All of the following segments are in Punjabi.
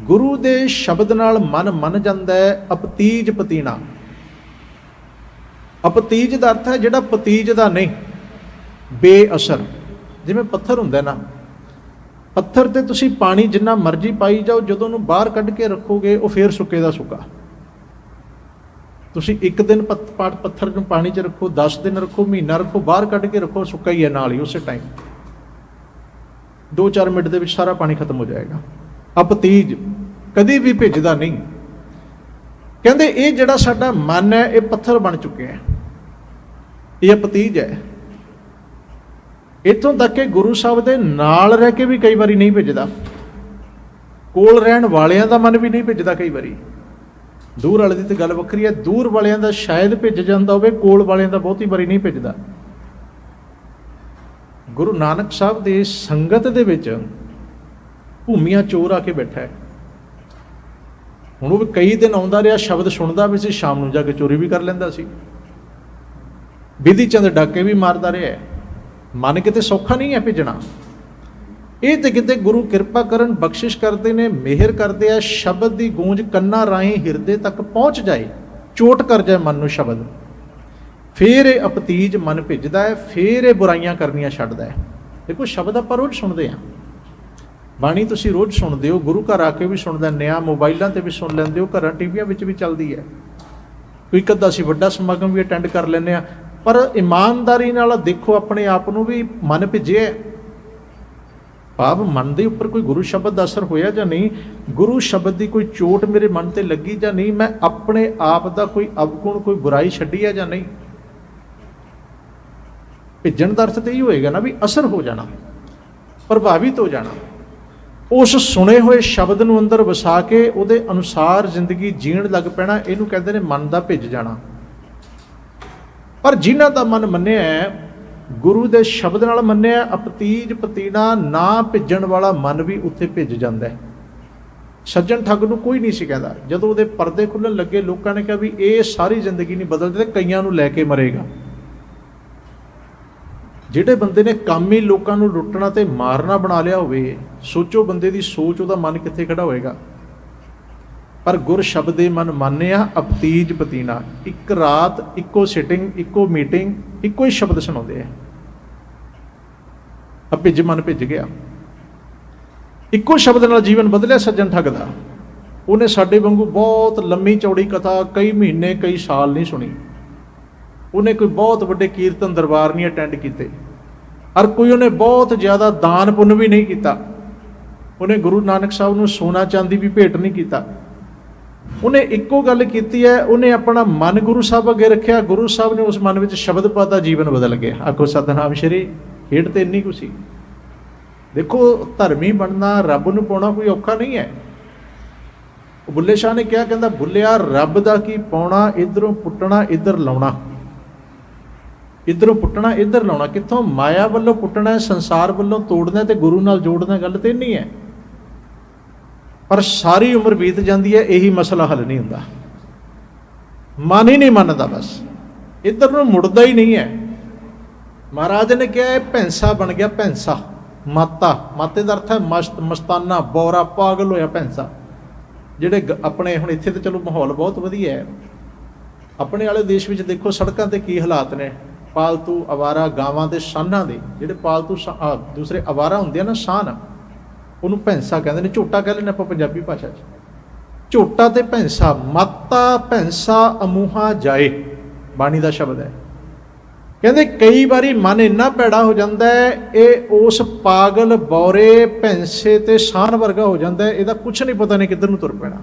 ਗੁਰੂ ਦੇ ਸ਼ਬਦ ਨਾਲ ਮਨ ਮੰਨ ਜਾਂਦਾ ਹੈ, ਅਪਤੀਜ ਪਤੀਣਾ ਅਪਤੀਜ ਦਾ ਅਰਥ ਹੈ ਜਿਹੜਾ ਪਤੀਜ ਦਾ ਨਹੀਂ, ਬੇਅਸਰ। ਜਿਵੇਂ ਪੱਥਰ ਹੁੰਦਾ ਨਾ, ਪੱਥਰ ਤੇ ਤੁਸੀਂ ਪਾਣੀ ਜਿੰਨਾ ਮਰਜ਼ੀ ਪਾਈ ਜਾਓ, ਜਦੋਂ ਉਹਨੂੰ ਬਾਹਰ ਕੱਢ ਕੇ ਰੱਖੋਗੇ, ਉਹ ਫੇਰ ਸੁੱਕੇ ਦਾ ਸੁੱਕਾ। ਤੁਸੀਂ ਇੱਕ ਦਿਨ ਪੱਤ- ਪਾਟ ਪੱਥਰ ਨੂੰ ਪਾਣੀ 'ਚ ਰੱਖੋ 10 ਦਿਨ ਰੱਖੋ, ਮਹੀਨਾ ਰੱਖੋ, ਬਾਹਰ ਕੱਢ ਕੇ ਰੱਖੋ, ਸੁੱਕਾ ਹੀ ਹੈ ਨਾਲ ਹੀ, ਉਸੇ ਟਾਈਮ 2-4 ਮਿੰਟ ਦੇ ਵਿੱਚ ਸਾਰਾ ਪਾਣੀ ਖਤਮ ਹੋ ਜਾਏਗਾ। ਅਪਤੀਜ ਕਦੀ ਵੀ ਭਿੱਜਦਾ ਨਹੀਂ। ਕਹਿੰਦੇ, ਇਹ ਜਿਹੜਾ ਸਾਡਾ ਮਨ ਹੈ, ਇਹ ਪੱਥਰ ਬਣ ਚੁੱਕਿਆ ਹੈ। ਇਹ ਅਪਤੀਜ ਹੈ। ਇੱਥੋਂ ਤੱਕ ਕਿ ਗੁਰੂ ਸਾਹਿਬ ਦੇ ਨਾਲ ਰਹਿ ਕੇ ਵੀ ਕਈ ਵਾਰੀ ਨਹੀਂ ਭਿੱਜਦਾ। ਕੋਲ ਰਹਿਣ ਵਾਲਿਆਂ ਦਾ ਮਨ ਵੀ ਨਹੀਂ ਭਿੱਜਦਾ ਕਈ ਵਾਰੀ। ਦੂਰ ਵਾਲੇ ਦੀ ਤੇ ਗੱਲ ਵੱਖਰੀ ਹੈ। ਦੂਰ ਵਾਲਿਆਂ ਦਾ ਸ਼ਾਇਦ ਭਿੱਜ ਜਾਂਦਾ ਹੋਵੇ, ਕੋਲ ਵਾਲਿਆਂ ਦਾ ਬਹੁਤੀ ਵਾਰੀ ਨਹੀਂ ਭਿੱਜਦਾ। ਗੁਰੂ ਨਾਨਕ ਸਾਹਿਬ ਦੇ ਸੰਗਤ ਦੇ ਵਿੱਚ ਭੂਮੀਆਂ ਚੋਰ ਆ ਕੇ ਬੈਠਾ ਹੈ। ਹੁਣ ਉਹ ਵੀ ਕਈ ਦਿਨ ਆਉਂਦਾ ਰਿਹਾ, ਸ਼ਬਦ ਸੁਣਦਾ ਵੀ ਸੀ, ਸ਼ਾਮ ਨੂੰ ਜਾ ਕੇ ਚੋਰੀ ਵੀ ਕਰ ਲੈਂਦਾ ਸੀ। ਵਿਧੀ ਚੰਦ ਡਾਕੇ ਵੀ ਮਾਰਦਾ ਰਿਹਾ ਮਨ ਕਿਤੇ ਸੌਖਾ ਨਹੀਂ ਹੈ ਭੇਜਣਾ। ਇਹ ਤੇ ਕਿਤੇ ਗੁਰੂ ਕਿਰਪਾ ਕਰਨ ਬਖਸ਼ਿਸ਼ ਕਰਦੇ ਨੇ, ਮਿਹਰ ਕਰਦੇ ਆ, ਸ਼ਬਦ ਦੀ ਗੂੰਜ ਕੰਨਾਂ ਰਾਹੀਂ ਹਿਰਦੇ ਤੱਕ ਪਹੁੰਚ ਜਾਏ, ਚੋਟ ਕਰ ਜਾਏ ਮਨ ਨੂੰ ਸ਼ਬਦ। ਫੇਰ ਇਹ ਅਪਤੀਜ ਮਨ ਭਿੱਜਦਾ ਹੈ, ਫੇਰ ਇਹ ਬੁਰਾਈਆਂ ਕਰਨੀਆਂ ਛੱਡਦਾ ਹੈ। ਦੇਖੋ, ਸ਼ਬਦ ਆਪਾਂ ਰੋਜ਼ ਸੁਣਦੇ ਆ ਬਾਣੀ ਤੁਸੀਂ ਰੋਜ਼ ਸੁਣਦੇ ਹੋ, ਗੁਰੂ ਘਰ ਆ ਕੇ ਵੀ ਸੁਣ ਲੈਂਦੇ ਆ ਮੋਬਾਈਲਾਂ ਤੇ ਵੀ ਸੁਣ ਲੈਂਦੇ ਹੋ, ਘਰਾਂ ਟੀਵੀਆਂ ਵਿੱਚ ਵੀ ਚੱਲਦੀ ਹੈ। ਕੋਈ ਕਦਾ ਅਸੀਂ ਵੱਡਾ ਸਮਾਗਮ ਵੀ ਅਟੈਂਡ ਕਰ ਲੈਂਦੇ ਆ ਪਰ ਇਮਾਨਦਾਰੀ ਨਾਲ ਦੇਖੋ, ਆਪਣੇ ਆਪ ਨੂੰ ਵੀ ਮਨ ਭਿੱਜਿਆ ਭਾਵ ਮਨ ਦੇ ਉੱਪਰ ਕੋਈ ਗੁਰੂ ਸ਼ਬਦ ਦਾ ਅਸਰ ਹੋਇਆ ਜਾਂ ਨਹੀਂ? ਗੁਰੂ ਸ਼ਬਦ ਦੀ ਕੋਈ ਚੋਟ ਮੇਰੇ ਮਨ ਤੇ ਲੱਗੀ ਜਾਂ ਨਹੀਂ? ਮੈਂ ਆਪਣੇ ਆਪ ਦਾ ਕੋਈ ਅਵਗੁਣ, ਕੋਈ ਬੁਰਾਈ ਛੱਡੀ ਹੈ ਜਾਂ ਨਹੀਂ? ਭਿੱਜਣ ਦਾ ਅਰਥ ਤੇ ਇਹ ਹੋਏਗਾ ਨਾ ਵੀ ਅਸਰ ਹੋ ਜਾਣਾ, ਪ੍ਰਭਾਵਿਤ ਹੋ ਜਾਣਾ। ਉਸ ਸੁਣੇ ਹੋਏ ਸ਼ਬਦ ਨੂੰ ਅੰਦਰ ਵਸਾ ਕੇ ਉਹਦੇ ਅਨੁਸਾਰ ਜ਼ਿੰਦਗੀ ਜੀਣ ਲੱਗ ਪੈਣਾ ਇਹਨੂੰ ਕਹਿੰਦੇ ਨੇ ਮਨ ਦਾ ਭਿੱਜ ਜਾਣਾ। ਪਰ ਜਿਨ੍ਹਾਂ ਦਾ ਮਨ ਮੰਨਿਆ ਹੈ, ਗੁਰੂ ਦੇ ਸ਼ਬਦ ਨਾਲ ਮੰਨਿਆ ਅਪਤੀਜ ਪਤੀਣਾ ਨਾ ਭਿੱਜਣ ਵਾਲਾ ਮਨ ਵੀ ਉੱਥੇ ਭਿੱਜ ਜਾਂਦਾ ਹੈ। ਸੱਜਣ ਠੱਗ ਨੂੰ ਕੋਈ ਨਹੀਂ ਸੀ ਕਹਿੰਦਾ। ਜਦੋਂ ਉਹਦੇ ਪਰਦੇ ਖੁੱਲਣ ਲੱਗੇ ਲੋਕਾਂ ਨੇ ਕਿਹਾ ਵੀ ਇਹ ਸਾਰੀ ਜ਼ਿੰਦਗੀ ਨਹੀਂ ਬਦਲਦੇ ਕਈਆਂ ਨੂੰ ਲੈ ਕੇ ਮਰੇਗਾ। ਜਿਹੜੇ ਬੰਦੇ ਨੇ ਕੰਮ ਹੀ ਲੋਕਾਂ ਨੂੰ ਲੁੱਟਣਾ ਤੇ ਮਾਰਨਾ ਬਣਾ ਲਿਆ ਹੋਵੇ, ਸੋਚੋ ਬੰਦੇ ਦੀ ਸੋਚ, ਉਹਦਾ ਮਨ ਕਿੱਥੇ ਖੜਾ ਹੋਏਗਾ? ਪਰ ਗੁਰ ਸ਼ਬਦ ਦੇ ਮਨ ਮੰਨਿਆ, ਅਪਤੀਜ ਪਤੀਨਾ। ਇੱਕ ਰਾਤ, ਇੱਕੋ ਸਿਟਿੰਗ ਇੱਕੋ ਮੀਟਿੰਗ ਇੱਕੋ ਹੀ ਸ਼ਬਦ ਸੁਣਾਉਂਦੇ ਆ। ਅਪਿਜ ਮਨ ਭਿੱਜ ਗਿਆ। ਇੱਕੋ ਸ਼ਬਦ ਨਾਲ ਜੀਵਨ ਬਦਲਿਆ ਸੱਜਣ ਠੱਗ ਦਾ। ਉਹਨੇ ਸਾਡੇ ਵਾਂਗੂ ਬਹੁਤ ਲੰਮੀ ਚੌੜੀ ਕਥਾ ਕਈ ਮਹੀਨੇ, ਕਈ ਸਾਲ ਨਹੀਂ ਸੁਣੀ। ਉਹਨੇ ਕੋਈ ਬਹੁਤ ਵੱਡੇ ਕੀਰਤਨ ਦਰਬਾਰ ਨਹੀਂ ਅਟੈਂਡ ਕੀਤੇ। ਔਰ ਕੋਈ ਉਹਨੇ ਬਹੁਤ ਜ਼ਿਆਦਾ ਦਾਨ ਪੁੰਨ ਵੀ ਨਹੀਂ ਕੀਤਾ। ਉਹਨੇ ਗੁਰੂ ਨਾਨਕ ਸਾਹਿਬ ਨੂੰ ਸੋਨਾ ਚਾਂਦੀ ਵੀ ਭੇਟ ਨਹੀਂ ਕੀਤਾ। ਉਹਨੇ ਇੱਕੋ ਗੱਲ ਕੀਤੀ ਹੈ, ਉਹਨੇ ਆਪਣਾ ਮਨ ਗੁਰੂ ਸਾਹਿਬ ਅੱਗੇ ਰੱਖਿਆ। ਗੁਰੂ ਸਾਹਿਬ ਨੇ ਉਸ ਮਨ ਵਿੱਚ ਸ਼ਬਦ ਪਾਤਾ, ਜੀਵਨ ਬਦਲ ਗਿਆ। ਆਖੋ ਸਤਨਾਮ ਸ਼੍ਰੀ ਹੇਠ ਤੇ ਇੰਨੀ ਕੁ ਸੀ। ਦੇਖੋ, ਧਰਮੀ ਬਣਨਾ, ਰੱਬ ਨੂੰ ਪਾਉਣਾ ਕੋਈ ਔਖਾ ਨਹੀਂ ਹੈ। ਬੁੱਲੇ ਸ਼ਾਹ ਨੇ ਕਿਹਾ, ਕਹਿੰਦਾ, ਬੁੱਲਿਆ, ਰੱਬ ਦਾ ਕੀ ਪਾਉਣਾ, ਇਧਰੋਂ ਪੁੱਟਣਾ, ਇਧਰ ਲਾਉਣਾ। ਇਧਰੋਂ ਪੁੱਟਣਾ, ਇਧਰ ਲਾਉਣਾ, ਕਿੱਥੋਂ? ਮਾਇਆ ਵੱਲੋਂ ਪੁੱਟਣਾ, ਸੰਸਾਰ ਵੱਲੋਂ ਤੋੜਨਾ ਤੇ ਗੁਰੂ ਨਾਲ ਜੋੜਨਾ ਗੱਲ ਤੇ ਨਹੀਂ ਹੈ। ਪਰ ਸਾਰੀ ਉਮਰ ਬੀਤ ਜਾਂਦੀ ਹੈ, ਇਹੀ ਮਸਲਾ ਹੱਲ ਨਹੀਂ ਹੁੰਦਾ। ਮਨ ਹੀ ਨਹੀਂ ਮੰਨਦਾ ਬਸ। ਇਧਰ ਨੂੰ ਮੁੜਦਾ ਹੀ ਨਹੀਂ ਹੈ। ਮਹਾਰਾਜ ਨੇ ਕਿਹਾ, ਇਹ ਭੈਂਸਾ ਬਣ ਗਿਆ ਭੈਂਸਾ। ਮਾਤਾ, ਮਾਤੇ ਦਾ ਅਰਥ ਹੈ ਮਸਤ, ਮਸਤਾਨਾ, ਬੋਰਾ, ਪਾਗਲ ਹੋਇਆ ਭੈਂਸਾ। ਜਿਹੜੇ ਗ- ਆਪਣੇ ਹੁਣ ਇੱਥੇ ਤੇ ਚਲੋ ਮਾਹੌਲ ਬਹੁਤ ਵਧੀਆ ਹੈ। ਆਪਣੇ ਵਾਲੇ ਦੇਸ਼ ਵਿੱਚ ਦੇਖੋ, ਸੜਕਾਂ ਤੇ ਕੀ ਹਾਲਾਤ ਨੇ। ਪਾਲਤੂ ਅਵਾਰਾ ਗਾਵਾਂ ਦੇ ਸਾਨਾਂ ਦੇ, ਜਿਹੜੇ ਪਾਲਤੂ ਦੂਸਰੇ ਅਵਾਰਾ ਹੁੰਦੇ ਆ ਨਾ ਸਾਨ, ਉਹਨੂੰ ਭੈਂਸਾ ਕਹਿੰਦੇ ਨੇ, ਝੋਟਾ ਕਹਿੰਦੇ ਨੇ ਆਪਾਂ ਪੰਜਾਬੀ ਭਾਸ਼ਾ 'ਚ। ਝੋਟਾ ਤੇ ਭੈਂਸਾ, ਮਾਤਾ ਭੈਂਸਾ ਅਮੂਹਾ ਜਾਏ, ਬਾਣੀ ਦਾ ਸ਼ਬਦ ਹੈ। ਕਹਿੰਦੇ ਕਈ ਵਾਰੀ ਮਨ ਇੰਨਾ ਭੈੜਾ ਹੋ ਜਾਂਦਾ ਹੈ, ਇਹ ਉਸ ਪਾਗਲ ਬੌਰੇ ਭੈਂਸੇ ਤੇ ਸਾਨ ਵਰਗਾ ਹੋ ਜਾਂਦਾ ਹੈ, ਇਹਦਾ ਕੁਝ ਨਹੀਂ ਪਤਾ ਨਹੀਂ ਕਿੱਧਰ ਨੂੰ ਤੁਰ ਪੈਣਾ।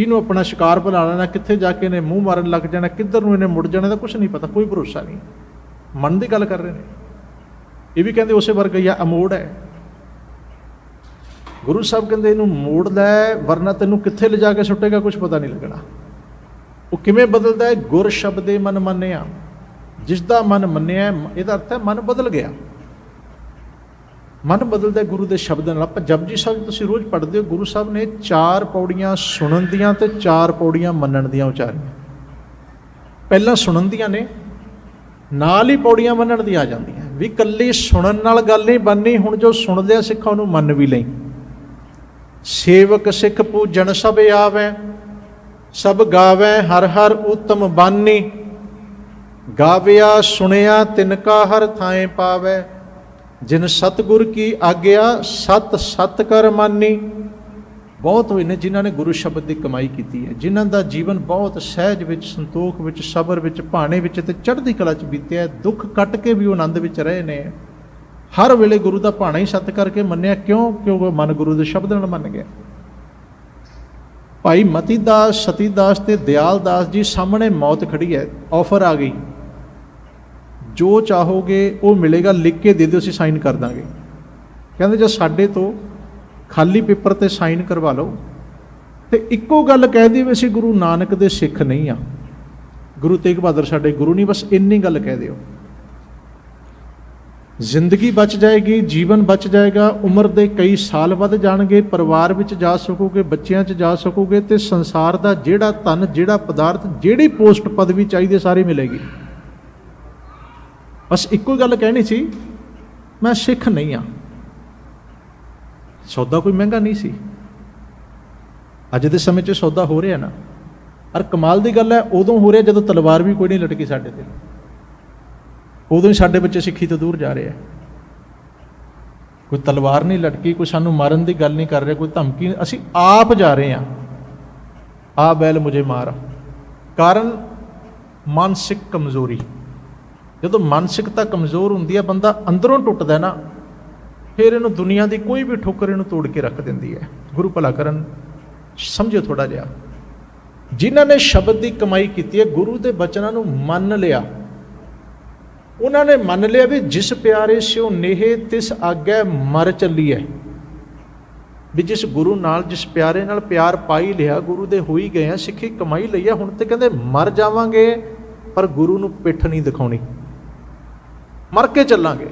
ਕਿਹਨੂੰ ਆਪਣਾ ਸ਼ਿਕਾਰ ਬਣਾ ਲੈਣਾ, ਕਿੱਥੇ ਜਾ ਕੇ ਇਹਨੇ ਮੂੰਹ ਮਾਰਨ ਲੱਗ ਜਾਣਾ, ਕਿੱਧਰ ਨੂੰ ਇਹਨੇ ਮੁੜ ਜਾਣਾ ਦਾ ਕੁਝ ਨਹੀਂ ਪਤਾ, ਕੋਈ ਭਰੋਸਾ ਨਹੀਂ। ਮਨ ਦੀ ਗੱਲ ਕਰ ਰਹੇ ਨੇ। ਇਹ ਵੀ ਕਹਿੰਦੇ ਉਸੇ ਵਰਗਾ ਹੀ ਆ, ਅਮੋੜ ਹੈ। ਗੁਰੂ ਸਾਹਿਬ ਕਹਿੰਦੇ ਇਹਨੂੰ ਮੋੜ ਲੈ, ਵਰਨਾ ਤੈਨੂੰ ਕਿੱਥੇ ਲਿਜਾ ਕੇ ਸੁੱਟੇਗਾ ਕੁਝ ਪਤਾ ਨਹੀਂ ਲੱਗਣਾ। ਉਹ ਕਿਵੇਂ ਬਦਲਦਾ ਹੈ? ਗੁਰ ਸ਼ਬਦੇ ਮਨ ਮੰਨਿਆ। ਜਿਸ ਦਾ ਮਨ ਮੰਨਿਆ, ਇਹਦਾ ਅਰਥ ਹੈ ਮਨ ਬਦਲ ਗਿਆ। ਮਨ ਬਦਲਦਾ ਗੁਰੂ ਦੇ ਸ਼ਬਦ ਨਾਲ। ਆਪਾਂ ਜਪਜੀ ਸਾਹਿਬ ਤੁਸੀਂ ਰੋਜ਼ ਪੜ੍ਹਦੇ ਹੋ, ਗੁਰੂ ਸਾਹਿਬ ਨੇ ਚਾਰ ਪੌੜੀਆਂ ਸੁਣਨ ਦੀਆਂ ਤੇ ਚਾਰ ਪੌੜੀਆਂ ਮੰਨਣ ਦੀਆਂ ਉਚਾਰੀਆਂ। ਪਹਿਲਾਂ ਸੁਣਨ ਦੀਆਂ ਨੇ, ਨਾਲ ਹੀ ਪੌੜੀਆਂ ਮੰਨਣ ਦੀ ਆ ਜਾਂਦੀਆਂ। ਵੀ ਕੱਲੀ ਸੁਣਨ ਨਾਲ ਗੱਲ ਨਹੀਂ ਬੰਨੀ ਹੁਣ ਜੋ ਸੁਣਦੇ ਆ ਸਿੱਖਾਂ ਉਹਨੂੰ ਮੰਨ ਵੀ ਲਈ। ਸੇਵਕ ਸਿੱਖ ਪੂਜਣ, ਸਭ ਆਵੈ, ਸਭ ਗਾਵੈ, ਹਰ ਹਰ ਉਤਮ ਬਾਨੀ। ਗਾਵਿਆ ਸੁਣਿਆ ਤਿਨਕਾ ਹਰ ਥਾਂ ਪਾਵੈ। ਜਿਨ ਸਤਗੁਰ ਕੀ ਆਗਿਆ, ਸਤ ਸਤ ਕਰ ਮਾਨੀ। ਬਹੁਤ ਹੋਏ ਨੇ ਜਿਨ੍ਹਾਂ ਨੇ ਗੁਰੂ ਸ਼ਬਦ ਦੀ ਕਮਾਈ ਕੀਤੀ ਹੈ। ਜਿਨ੍ਹਾਂ ਦਾ ਜੀਵਨ ਬਹੁਤ ਸਹਿਜ ਵਿੱਚ, ਸੰਤੋਖ ਵਿੱਚ, ਸਬਰ ਵਿੱਚ, ਭਾਣੇ ਵਿੱਚ ਤੇ ਚੜ੍ਹਦੀ ਕਲਾ ਚ ਬੀਤਿਆ ਦੁੱਖ ਕੱਟ ਕੇ ਵੀ ਉਹ ਆਨੰਦ ਵਿੱਚ ਰਹੇ ਨੇ। ਹਰ ਵੇਲੇ ਗੁਰੂ ਦਾ ਭਾਣਾ ਹੀ ਸਤ ਕਰਕੇ ਮੰਨਿਆ ਕਿਉਂ? ਕਿਉਂਕਿ ਉਹ ਮਨ ਗੁਰੂ ਦੇ ਸ਼ਬਦ ਨਾਲ ਮੰਨ ਗਿਆ। ਭਾਈ ਮਤੀ ਦਾਸ ਸਤੀ ਦਾਸ ਤੇ ਦਿਆਲ ਦਾਸ ਜੀ ਸਾਹਮਣੇ ਮੌਤ ਖੜੀ ਹੈ ਆਫਰ ਆ ਗਈ। ਜੋ ਚਾਹੋਗੇ ਉਹ ਮਿਲੇਗਾ ਲਿਖ ਕੇ ਦੇ ਦਿਓ ਅਸੀਂ ਸਾਈਨ ਕਰ ਦਾਂਗੇ। ਕਹਿੰਦੇ ਜੇ ਸਾਡੇ ਤੋਂ ਖਾਲੀ ਪੇਪਰ ਤੇ ਸਾਈਨ ਕਰਵਾ ਲਓ ਤੇ ਇੱਕੋ ਗੱਲ ਕਹਿ ਦਿਓ ਵੀ ਅਸੀਂ ਗੁਰੂ ਨਾਨਕ ਦੇ ਸਿੱਖ ਨਹੀਂ ਆ। ਗੁਰੂ ਤੇਗ ਬਹਾਦਰ ਸਾਡੇ ਗੁਰੂ ਨਹੀਂ ਬਸ ਇੰਨੀ ਗੱਲ ਕਹਿ ਦਿਓ। ਜ਼ਿੰਦਗੀ ਬਚ ਜਾਏਗੀ ਜੀਵਨ ਬਚ ਜਾਏਗਾ ਉਮਰ ਦੇ ਕਈ ਸਾਲ ਵੱਧ ਜਾਣਗੇ ਪਰਿਵਾਰ ਵਿੱਚ ਜਾ ਸਕੋਗੇ ਬੱਚਿਆਂ 'ਚ ਜਾ ਸਕੋਗੇ ਤੇ ਸੰਸਾਰ ਦਾ ਜਿਹੜਾ ਧਨ ਜਿਹੜਾ ਪਦਾਰਥ ਜਿਹੜੀ ਪੋਸਟ ਪਦਵੀ ਚਾਹੀਦੀ ਹੈ, ਸਾਰੀ ਮਿਲੇਗੀ। ਬਸ ਇੱਕੋ ਹੀ ਗੱਲ ਕਹਿਣੀ ਸੀ, ਮੈਂ ਸਿੱਖ ਨਹੀਂ ਆ ਸੌਦਾ ਕੋਈ ਮਹਿੰਗਾ ਨਹੀਂ ਸੀ। ਅੱਜ ਦੇ ਸਮੇਂ 'ਚ ਸੌਦਾ ਹੋ ਰਿਹਾ ਨਾ। ਔਰ ਕਮਾਲ ਦੀ ਗੱਲ ਹੈ, ਉਦੋਂ ਹੋ ਰਿਹਾ ਜਦੋਂ ਤਲਵਾਰ ਵੀ ਕੋਈ ਨਹੀਂ ਲਟਕੀ ਸਾਡੇ ਤੇ। ਉਦੋਂ ਹੀ ਸਾਡੇ ਬੱਚੇ ਸਿੱਖੀ ਤੋਂ ਦੂਰ ਜਾ ਰਹੇ ਆ। ਕੋਈ ਤਲਵਾਰ ਨਹੀਂ ਲਟਕੀ, ਕੋਈ ਸਾਨੂੰ ਮਾਰਨ ਦੀ ਗੱਲ ਨਹੀਂ ਕਰ ਰਿਹਾ, ਕੋਈ ਧਮਕੀ ਨਹੀਂ। ਅਸੀਂ ਆਪ ਜਾ ਰਹੇ ਆ ਆ ਬੈਲ ਮੁਝੇ ਮਾਰ। ਕਾਰਨ ਮਾਨਸਿਕ ਕਮਜ਼ੋਰੀ। ਜਦੋਂ ਮਾਨਸਿਕਤਾ ਕਮਜ਼ੋਰ ਹੁੰਦੀ ਹੈ, ਬੰਦਾ ਅੰਦਰੋਂ ਟੁੱਟਦਾ ਨਾ, ਫਿਰ ਇਹਨੂੰ ਦੁਨੀਆ ਦੀ ਕੋਈ ਵੀ ਠੋਕਰ ਇਹਨੂੰ ਤੋੜ ਕੇ ਰੱਖ ਦਿੰਦੀ ਹੈ। ਗੁਰੂ ਭਲਾ ਕਰਨ ਸਮਝੋ ਥੋੜਾ ਜਿਹਾ। ਜਿਨ੍ਹਾਂ ਨੇ ਸ਼ਬਦ ਦੀ ਕਮਾਈ ਕੀਤੀ ਹੈ, ਗੁਰੂ ਦੇ ਬਚਨਾਂ ਨੂੰ ਮੰਨ ਲਿਆ। ਉਹਨਾਂ ਨੇ ਮੰਨ ਲਿਆ ਵੀ ਜਿਸ ਪਿਆਰੇ ਸਿਓ ਨੇਹੇ, ਤਿਸ ਆਗੇ ਮਰ ਚੱਲੀ ਹੈ। ਵੀ ਜਿਸ ਗੁਰੂ ਨਾਲ, ਜਿਸ ਪਿਆਰੇ ਨਾਲ ਪਿਆਰ ਪਾਈ ਲਿਆ, ਗੁਰੂ ਦੇ ਹੋਈ ਗਏ ਆ, ਸਿੱਖੀ ਕਮਾਈ ਲਈ ਆ, ਹੁਣ ਤੇ ਕਹਿੰਦੇ ਮਰ ਜਾਵਾਂਗੇ, ਪਰ ਗੁਰੂ ਨੂੰ ਪਿੱਠ ਨਹੀਂ ਦਿਖਾਉਣੀ। ਮਰ ਕੇ ਚੱਲਾਂਗੇ।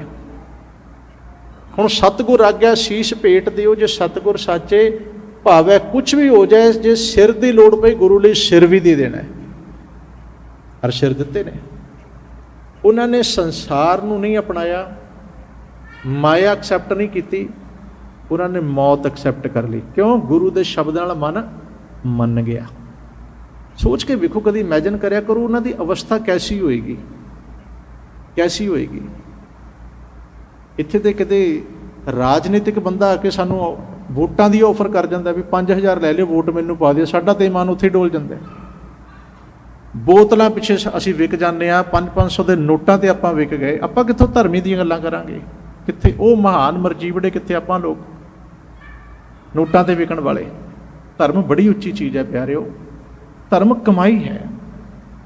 ਹੁਣ ਸਤਿਗੁਰ ਆਗਿਆ ਸੀਸ ਭੇਟ ਦਿਓ, ਜੇ ਸਤਿਗੁਰ ਸਾਚੇ ਭਾਵੇਂ ਕੁਝ ਵੀ ਹੋ ਜਾਏ, ਜੇ ਸਿਰ ਦੀ ਲੋੜ ਪਈ, ਗੁਰੂ ਲਈ ਸਿਰ ਵੀ ਦੇ ਦੇਣਾ ਹੈ। ਹਰ ਸਿਰ ਦਿੱਤੇ ਨੇ। ਉਹਨਾਂ ਨੇ ਸੰਸਾਰ ਨੂੰ ਨਹੀਂ ਅਪਣਾਇਆ, ਮਾਇਆ ਐਕਸੈਪਟ ਨਹੀਂ ਕੀਤੀ, ਉਹਨਾਂ ਨੇ ਮੌਤ ਐਕਸੈਪਟ ਕਰ ਲਈ। ਕਿਉਂ? ਗੁਰੂ ਦੇ ਸ਼ਬਦ ਨਾਲ ਮਨ ਮੰਨ ਗਿਆ। ਸੋਚ ਕੇ ਵੇਖੋ, ਕਦੀ ਇਮੇਜਿਨ ਕਰਿਆ ਕਰੋ, ਉਹਨਾਂ ਦੀ ਅਵਸਥਾ ਕੈਸੀ ਹੋਏਗੀ? ਕੈਸੀ ਹੋਏਗੀ? ਇੱਥੇ ਤੇ ਕਿਤੇ ਰਾਜਨੀਤਿਕ ਬੰਦਾ ਆ ਕੇ ਸਾਨੂੰ ਵੋਟਾਂ ਦੀ ਆਫਰ ਕਰ ਜਾਂਦਾ ਵੀ 5000 ਲੈ ਲਿਓ, ਵੋਟ ਮੈਨੂੰ ਪਾ ਦਿਓ, ਸਾਡਾ ਤੇ ਇਮਾਨ ਉੱਥੇ ਹੀ ਡੋਲ ਜਾਂਦਾ ਬੋਤਲਾਂ ਪਿੱਛੇ ਸ- ਅਸੀਂ ਵਿਕ ਜਾਂਦੇ ਆ 5-500 ਦੇ ਨੋਟਾਂ ਤੇ ਆਪਾਂ ਵਿਕ ਗਏ। ਆਪਾਂ ਕਿੱਥੋਂ ਧਰਮੀ ਦੀਆਂ ਗੱਲਾਂ ਕਰਾਂਗੇ? ਕਿੱਥੇ? ਉਹ ਮਹਾਨ ਮਰਜੀਵੜੇ ਕਿੱਥੇ ਆਪਾਂ ਲੋਕ? ਨੋਟਾਂ ਤੇ ਵਿਕਣ ਵਾਲੇ। ਧਰਮ ਬੜੀ ਉੱਚੀ ਚੀਜ਼ ਹੈ ਪਿਆਰਿਓ। ਧਰਮ ਕਮਾਈ ਹੈ।